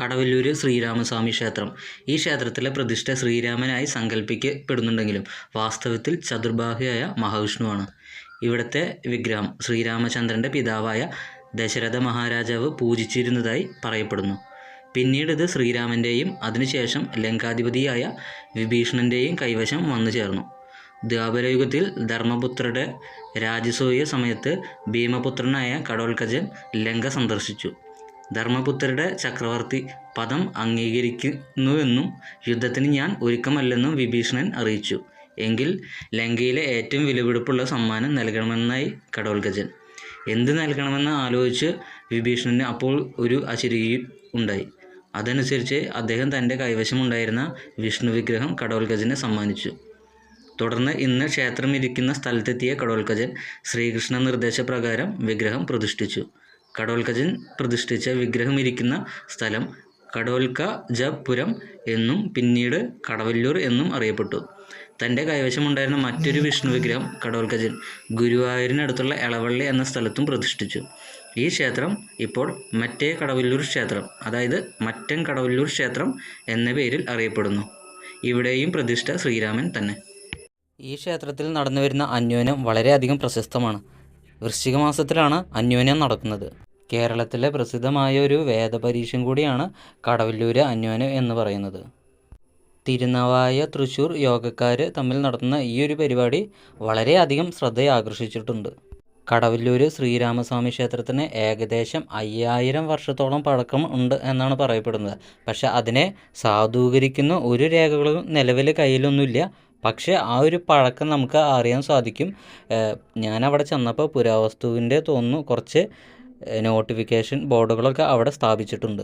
കടവല്ലൂർ ശ്രീരാമസ്വാമി ക്ഷേത്രം. ഈ ക്ഷേത്രത്തിലെ പ്രതിഷ്ഠ ശ്രീരാമനായി സങ്കല്പിക്കപ്പെടുന്നുണ്ടെങ്കിലും വാസ്തവത്തിൽ ചതുർബാഹുയായ മഹാവിഷ്ണുവാണ്. ഇവിടുത്തെ വിഗ്രഹം ശ്രീരാമചന്ദ്രന്റെ പിതാവായ ദശരഥ മഹാരാജാവ് പൂജിച്ചിരുന്നതായി പറയപ്പെടുന്നു. പിന്നീട് ഇത് ശ്രീരാമന്റെയും അതിനുശേഷം ലങ്കാധിപതിയായ വിഭീഷണന്റെയും കൈവശം വന്നു ചേർന്നു. ദ്വാപരയുഗത്തിൽ ധർമ്മപുത്രരുടെ രാജസൂയ സമയത്ത് ഭീമപുത്രനായ കടോൽക്കജൻ ലങ്ക സന്ദർശിച്ചു. ധർമ്മപുത്രരുടെ ചക്രവർത്തി പദം അംഗീകരിക്കുന്നുവെന്നും യുദ്ധത്തിന് ഞാൻ ഒരുക്കമല്ലെന്നും വിഭീഷണൻ അറിയിച്ചു. എങ്കിൽ ലങ്കയിലെ ഏറ്റവും വിലപിടിപ്പുള്ള സമ്മാനം നൽകണമെന്നായി കടോൽഗജൻ എന്ത് നൽകണമെന്ന് ആലോചിച്ച് വിഭീഷണന് അപ്പോൾ ഒരു അശരീരി ഉണ്ടായി. അതനുസരിച്ച് അദ്ദേഹം തന്റെ കൈവശമുണ്ടായിരുന്ന വിഷ്ണു വിഗ്രഹം കടോൽഗജന് സമ്മാനിച്ചു. തുടർന്ന് ഇന്ന് ക്ഷേത്രം ഇരിക്കുന്ന സ്ഥലത്തെത്തിയ കടോൽക്കജൻ ശ്രീകൃഷ്ണ നിർദ്ദേശപ്രകാരം വിഗ്രഹം പ്രതിഷ്ഠിച്ചു. കടോൽക്കജൻ പ്രതിഷ്ഠിച്ച വിഗ്രഹം ഇരിക്കുന്ന സ്ഥലം കടോൽക്കജപുരം എന്നും പിന്നീട് കടവല്ലൂർ എന്നും അറിയപ്പെട്ടു. തന്റെ കൈവശമുണ്ടായിരുന്ന മറ്റൊരു വിഷ്ണു വിഗ്രഹം കടോൽക്കജൻ ഗുരുവായൂരിനടുത്തുള്ള എളവള്ളി എന്ന സ്ഥലത്തും പ്രതിഷ്ഠിച്ചു. ഈ ക്ഷേത്രം ഇപ്പോൾ മറ്റേ കടവല്ലൂർ ക്ഷേത്രം അതായത് മറ്റൻ കടവല്ലൂർ ക്ഷേത്രം എന്ന പേരിൽ അറിയപ്പെടുന്നു. ഇവിടെയും പ്രതിഷ്ഠ ശ്രീരാമൻ തന്നെ. ഈ ക്ഷേത്രത്തിൽ നടന്നു വരുന്ന അന്യോന്യം വളരെയധികം പ്രശസ്തമാണ്. വൃശ്ചിക മാസത്തിലാണ് അന്യോന്യം നടക്കുന്നത്. കേരളത്തിലെ പ്രസിദ്ധമായ ഒരു വേദപരീക്ഷയും കൂടിയാണ് കടവല്ലൂര് അന്യോന്യം എന്ന് പറയുന്നത്. തിരുനവായ തൃശ്ശൂർ യോഗക്കാർ തമ്മിൽ നടത്തുന്ന ഈ ഒരു പരിപാടി വളരെയധികം ശ്രദ്ധയെ ആകർഷിച്ചിട്ടുണ്ട് കടവല്ലൂര് ശ്രീരാമസ്വാമി ക്ഷേത്രത്തിന് ഏകദേശം അയ്യായിരം വർഷത്തോളം പഴക്കം ഉണ്ട് എന്നാണ് പറയപ്പെടുന്നത്. പക്ഷേ അതിനെ സാധൂകരിക്കുന്ന ഒരു രേഖകളും നിലവിൽ കയ്യിലൊന്നുമില്ല. പക്ഷേ ആ ഒരു പഴക്കം നമുക്ക് അറിയാൻ സാധിക്കും. ഞാൻ അവിടെ ചെന്നപ്പോൾ പുരാവസ്തുവിന്റെ തോന്നുന്നു കുറച്ച് നോട്ടിഫിക്കേഷൻ ബോർഡുകളൊക്കെ അവിടെ സ്ഥാപിച്ചിട്ടുണ്ട്.